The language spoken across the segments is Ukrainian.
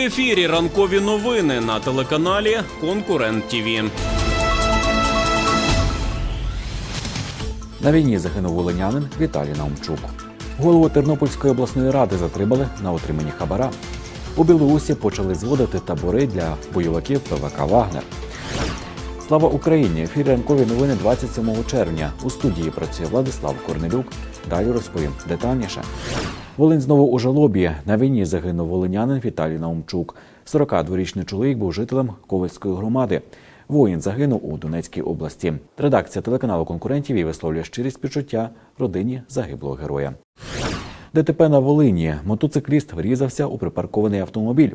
ефірі ранкові новини на телеканалі Конкурент ТІВІ. На війні загинув волинянин Віталій Наумчук. Голову Тернопільської обласної ради затримали на отриманні хабара. У Білорусі почали зводити табори для бойовиків ПВК Вагнер. Слава Україні! Ефір ранкові новини 27 червня. У студії працює Владислав Корнелюк. Далі розповім детальніше. Волинь знову у жалобі. На війні загинув волинянин Віталій Наумчук. 42-річний чоловік був жителем Ковальської громади. Воїн загинув у Донецькій області. Редакція телеканалу конкурентів і висловлює щирі співчуття родині загиблого героя. ДТП на Волині. Мотоцикліст врізався у припаркований автомобіль.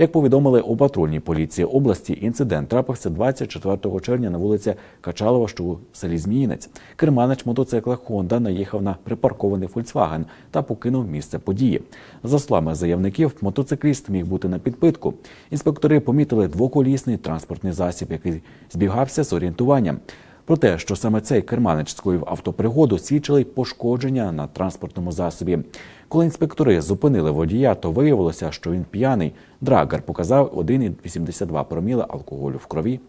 Як повідомили у патрульній поліції області, інцидент трапився 24 червня на вулиці Качалова, що у селі Зміїнець. Керманич мотоцикла Хонда наїхав на припаркований Фольксваген та покинув місце події. За словами заявників, мотоцикліст міг бути на підпитку. Інспектори помітили двоколісний транспортний засіб, який збігався з орієнтуванням. Про те, що саме цей керманич скоїв автопригоду, свідчили пошкодження на транспортному засобі. Коли інспектори зупинили водія, то виявилося, що він п'яний. Драгер показав 1,82 проміла алкоголю в крові.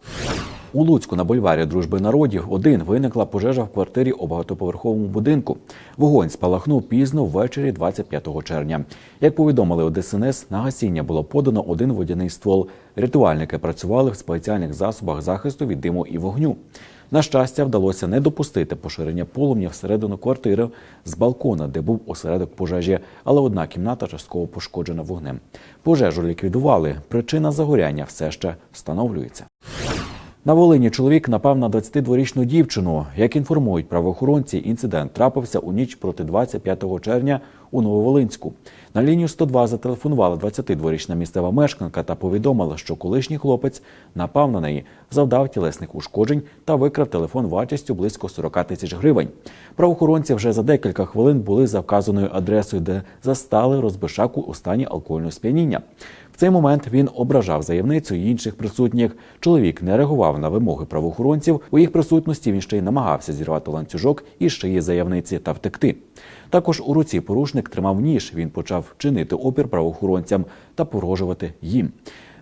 У Луцьку на бульварі Дружби народів один виникла пожежа в квартирі у багатоповерховому будинку. Вогонь спалахнув пізно ввечері 25 червня. Як повідомили у ДСНС, на гасіння було подано один водяний ствол. Рятувальники працювали в спеціальних засобах захисту від диму і вогню. На щастя, вдалося не допустити поширення полум'я всередину квартири з балкона, де був осередок пожежі, але одна кімната частково пошкоджена вогнем. Пожежу ліквідували. Причина загоряння все ще встановлюється. На Волині чоловік напав на 22-річну дівчину. Як інформують правоохоронці, інцидент трапився у ніч проти 25 червня у Нововолинську. На лінію 102 зателефонувала 22-річна місцева мешканка та повідомила, що колишній хлопець напав на неї, завдав тілесних ушкоджень та викрав телефон вартістю близько 40 тисяч гривень. Правоохоронці вже за декілька хвилин були за вказаною адресою, де застали розбишаку у стані алкогольного сп'яніння. Цей момент він ображав заявницю і інших присутніх. Чоловік не реагував на вимоги правоохоронців. У їх присутності він ще й намагався зірвати ланцюжок із шиї заявниці та втекти. Також у руці порушник тримав ніж. Він почав чинити опір правоохоронцям та погрожувати їм.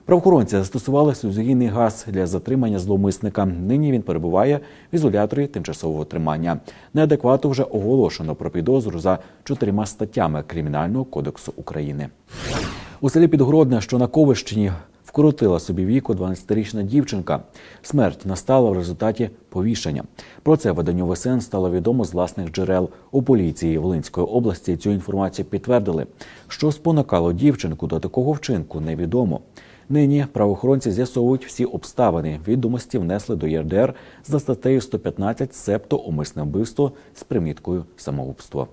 Правоохоронці застосували сльозогінний газ для затримання зловмисника. Нині він перебуває в ізоляторі тимчасового тримання. Неадеквату вже оголошено про підозру за чотирма статтями Кримінального кодексу України. У селі Підгородне, що на Ковищині, вкоротила собі віку 12-річна дівчинка. Смерть настала в результаті повішення. Про це виданню ВСН стало відомо з власних джерел. У поліції Волинської області цю інформацію підтвердили. Що спонукало дівчинку до такого вчинку, невідомо. Нині правоохоронці з'ясовують всі обставини. Відомості внесли до ЄРДР за статтею 115 «Септо умисне вбивство з приміткою самогубство.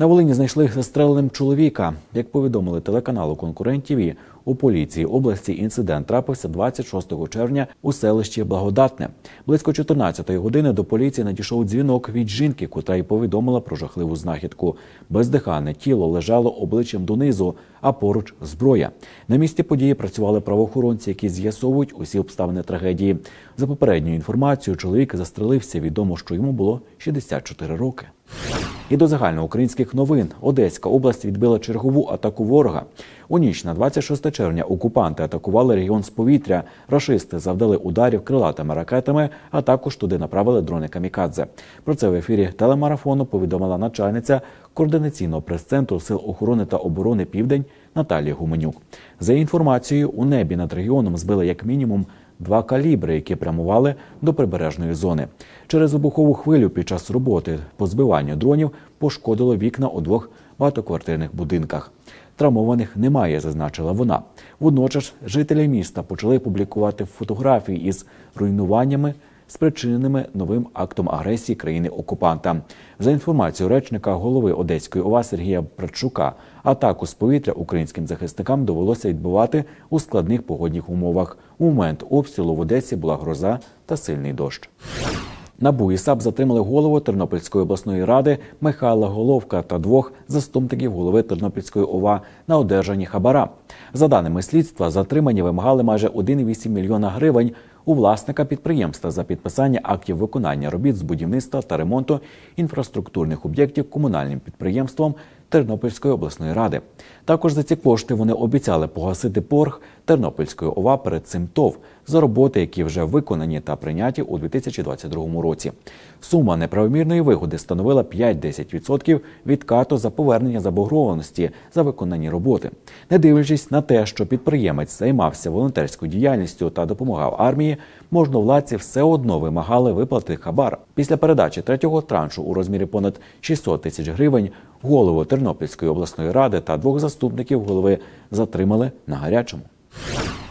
На Волині знайшли застреленим чоловіка. Як повідомили телеканалу конкурентів, у поліції області інцидент трапився 26 червня у селищі Благодатне. Близько 14-ї години до поліції надійшов дзвінок від жінки, котра й повідомила про жахливу знахідку. Бездихане тіло лежало обличчям донизу, а поруч зброя. На місці події працювали правоохоронці, які з'ясовують усі обставини трагедії. За попередньою інформацією, чоловік застрелився. Відомо, що йому було 64 роки. І до загальноукраїнських новин Одеська область відбила чергову атаку ворога. У ніч на 26 червня окупанти атакували регіон з повітря. Рашисти завдали ударів крилатими ракетами, а також туди направили дрони камікадзе. Про це в ефірі телемарафону повідомила начальниця координаційного прес-центру сил охорони та оборони Південь Наталія Гуменюк. За інформацією, у небі над регіоном збили як мінімум два калібри, які прямували до прибережної зони. Через вибухову хвилю під час роботи по збиванню дронів пошкодило вікна у двох багатоквартирних будинках. Травмованих немає, зазначила вона. Водночас жителі міста почали публікувати фотографії із руйнуваннями, спричиненими новим актом агресії країни окупанта. За інформацією речника голови Одеської ОВА Сергія Братчука, атаку з повітря українським захисникам довелося відбувати у складних погодних умовах. У момент обстрілу в Одесі була гроза та сильний дощ. НАБУ і САП затримали голову Тернопільської обласної ради Михайла Головка та двох заступників голови Тернопільської ОВА на одержанні хабара. За даними слідства, затримані вимагали майже 1,8 мільйона гривень у власника підприємства за підписання актів виконання робіт з будівництва та ремонту інфраструктурних об'єктів комунальним підприємством Тернопільської обласної ради. Також за ці кошти вони обіцяли погасити борг Тернопільської ОВА перед цим ТОВ за роботи, які вже виконані та прийняті у 2022 році. Сума неправомірної вигоди становила 5-10% відкату за повернення заборгованості за виконані роботи. Не дивлячись на те, що підприємець займався волонтерською діяльністю та допомагав армії, можновладці все одно вимагали виплати хабар. Після передачі третього траншу у розмірі понад 600 тисяч гривень голову Тернопільської обласної ради та двох заступників голови затримали на гарячому.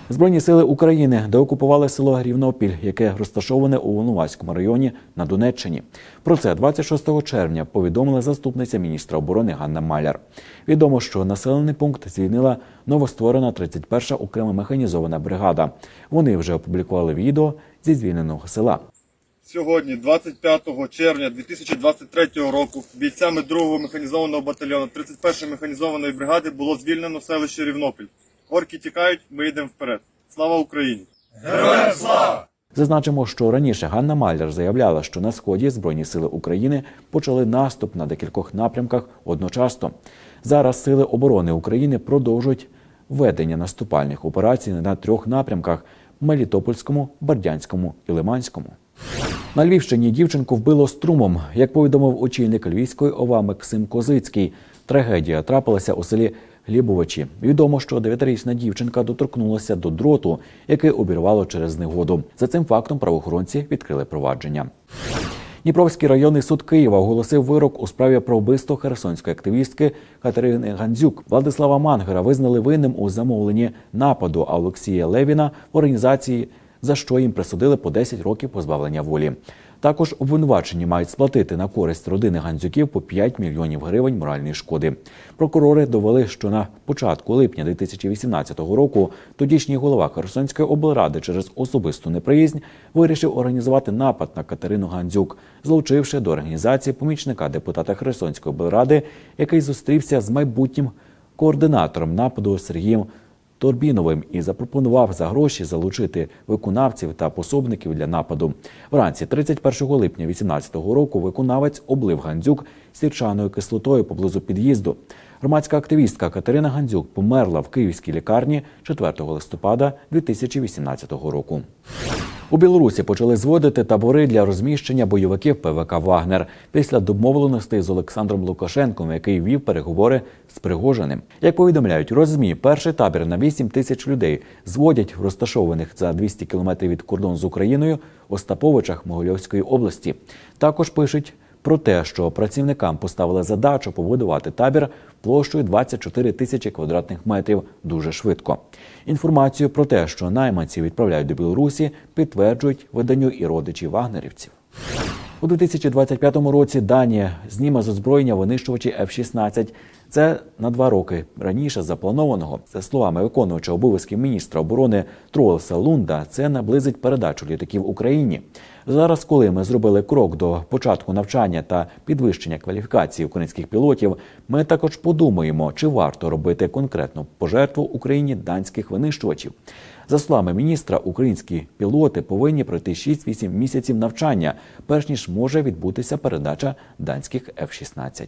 Збройні сили України деокупували село Рівнопіль, яке розташоване у Волноваському районі на Донеччині. Про це 26 червня повідомила заступниця міністра оборони Ганна Маляр. Відомо, що населений пункт звільнила новостворена 31-ша окрема механізована бригада. Вони вже опублікували відео зі звільненого села. Сьогодні, 25 червня 2023 року, бійцями 2-го механізованого батальйону 31-ї механізованої бригади було звільнено селище Рівнопіль. Орки тікають, ми йдемо вперед. Слава Україні! Зазначимо, що раніше Ганна Маляр заявляла, що на сході Збройні сили України почали наступ на декількох напрямках одночасно. Зараз сили оборони України продовжують ведення наступальних операцій на трьох напрямках: Мелітопольському, Бердянському і Лиманському. На Львівщині дівчинку вбило струмом. Як повідомив очільник Львівської ОВА Максим Козицький, трагедія трапилася у селі Глібовичі. Відомо, що дев'ятирічна дівчинка доторкнулася до дроту, який обірвало через негоду. За цим фактом правоохоронці відкрили провадження. Дніпровський районний суд Києва оголосив вирок у справі про вбивство херсонської активістки Катерини Гандзюк. Владислава Мангера визнали винним у замовленні нападу а Олексія Левіна в організації, за що їм присудили по 10 років позбавлення волі. Також обвинувачені мають сплатити на користь родини Гандзюків по 5 мільйонів гривень моральної шкоди. Прокурори довели, що на початку липня 2018 року тодішній голова Херсонської облради через особисту неприязнь вирішив організувати напад на Катерину Гандзюк, злучивши до організації помічника депутата Херсонської облради, який зустрівся з майбутнім координатором нападу Сергієм Торбіновим і запропонував за гроші залучити виконавців та пособників для нападу. Вранці 31 липня 2018 року виконавець облив Гандзюк сірчаною кислотою поблизу під'їзду. Громадська активістка Катерина Гандзюк померла в київській лікарні 4 листопада 2018 року. У Білорусі почали зводити табори для розміщення бойовиків ПВК Вагнер після домовленостей з Олександром Лукашенком, який вів переговори з Пригожиним. Як повідомляють розмі, перший табір на 8 тисяч людей зводять в розташованих за 200 кілометрів від кордону з Україною Остаповичах Могильовської області. Також пишуть про те, що працівникам поставили задачу побудувати табір площею 24 тисячі квадратних метрів дуже швидко. Інформацію про те, що найманці відправляють до Білорусі, підтверджують виданню і родичі вагнерівців. У 2025 році Данія зніме з озброєння винищувачі F-16. Це на два роки раніше запланованого. За словами виконувача обов'язків міністра оборони Троелса Лунда, це наблизить передачу літаків Україні. Зараз, коли ми зробили крок до початку навчання та підвищення кваліфікації українських пілотів, ми також подумаємо, чи варто робити конкретну пожертву Україні данських винищувачів. За словами міністра, українські пілоти повинні пройти 6-8 місяців навчання, перш ніж може відбутися передача данських F-16.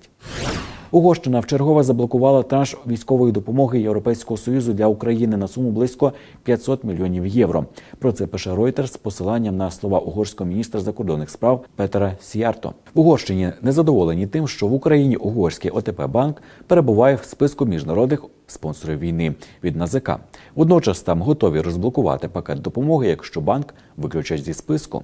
Угорщина вчергове заблокувала транш військової допомоги Європейського союзу для України на суму близько 500 мільйонів євро. Про це пише Reuters з посиланням на слова угорського міністра закордонних справ Петера Сіярто. В Угорщині незадоволені тим, що в Україні угорський ОТП банк перебуває в списку міжнародних спонсорів війни від НАЗК. Водночас там готові розблокувати пакет допомоги, якщо банк виключать зі списку.